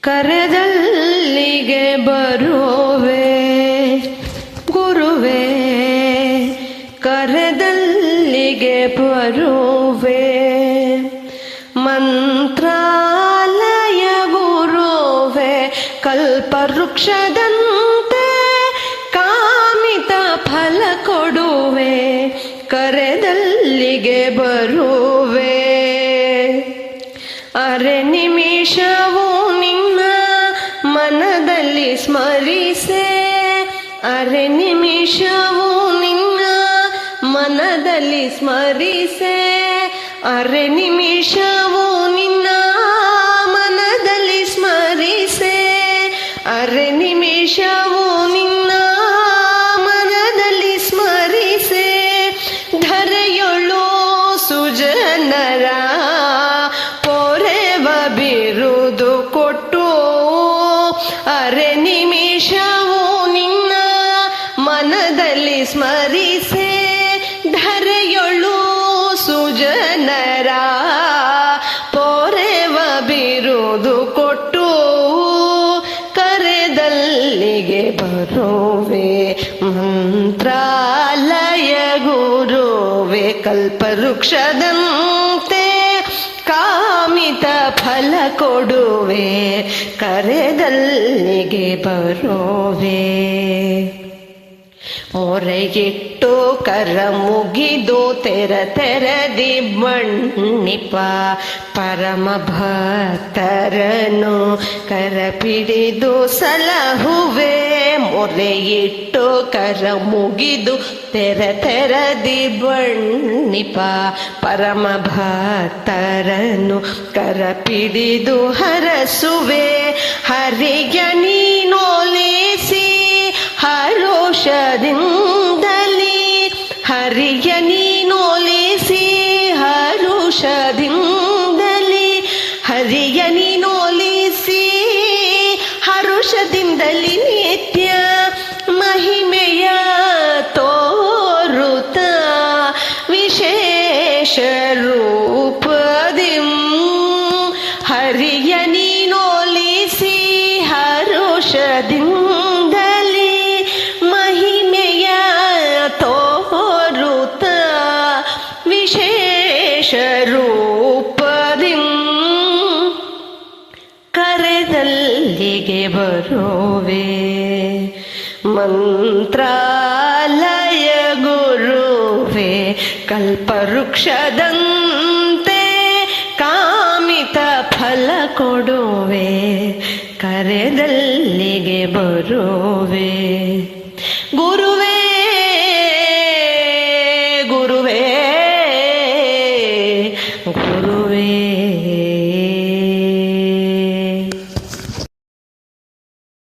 ಕರೆದಲ್ಲಿಗೆ ಬರುವೆ ಗುರುವೆ ಕರೆದಲ್ಲಿಗೆ ಬರುವೆ. ಮಂತ್ರಾಲಯ ಗುರುವೆ ಕಲ್ಪವೃಕ್ಷದಂತೆ ಕಾಮಿತ ಫಲ ಕೊಡುವೆ. ಕರೆದಲ್ಲಿಗೆ ಬರುವೆ ಅರೆ ನಿಮಿಷವು ನಿನ್ನ ಮನದಲ್ಲಿ ಸ್ಮರಿಸೆ. ಅರೆ ನಿಮಿಷವು ನಿನ್ನ ಮನದಲ್ಲಿ ಸ್ಮರಿಸೆ. ಅರೆ ನಿಮಿಷವು ನಿನ್ನ ಮನದಲ್ಲಿ ಸ್ಮರಿಸೆ. ಅರೆ ನಿಮಿಷವು ನಿನ್ನ ಅರೆ ನಿಮಿಷವು ನಿನ್ನ ಮನದಲ್ಲಿ ಸ್ಮರಿಸೆ, ಧರೆಯೊಳು ಸುಜನರ ಪೊರೆವ ಬಿರುದು ಕೊಟ್ಟು ಕರೆದಲ್ಲಿಗೆ ಬರುವೆ, ಮಂತ್ರಾಲಯ ಗುರುವೆ, ಕಲ್ಪವೃಕ್ಷದಂತೆ ಫಲ ಕೊಡುವೆ ಕರೆದಲ್ಲಿಗೆ ಬರುವೆ. ಮೊರೆಗಿಟ್ಟು ಕರ ಮುಗಿದು ತೆರ ತೆರದಿ ಬಣ್ಣಿಪ ಪರಮ ಭಕ್ತರನು ಕರ ಪಿಡಿದು ಸಲಹುವೆ ಮೊರೆಯಿಟ್ಟು ಕರ ಮುಗಿದು ತೆರ ತೆರದಿ ಬಣ್ಣಿಪ ಪರಮ ಭಕ್ತರನು ಕರ ಪಿಡಿದು ಹರಸುವೆ ಹರಿಯ ಹರುಷದಿಂದಲಿ ಹರಿಯ ನೀನೋಲಿಸಿ ಹರುಷದಿಂದಲಿ ಹರಿಯ ನೀನೋಲಿಸಿ ಹರುಷದಿಂದಲಿ ನಿತ್ಯ ಮಹಿಮೆಯ ತೋರುತ ವಿಶೇಷ ರೂಪದಿಂ. ಹರಿಯ ನೀನೋಲಿಸಿ ಹರುಷದಿಂದಲಿ ವಿಶೇಷ ರೂಪದಿಂ ಕರೆದಲ್ಲಿಗೆ ಬರುವೆ. ಮಂತ್ರಾಲಯ ಗುರುವೆ ಕಲ್ಪವೃಕ್ಷದಂತೆ ಕಾಮಿತ ಫಲ ಕೊಡುವೆ. ಕರೆದಲ್ಲಿಗೆ ಬರುವೆ. ಗುರುವೇ ಗುರು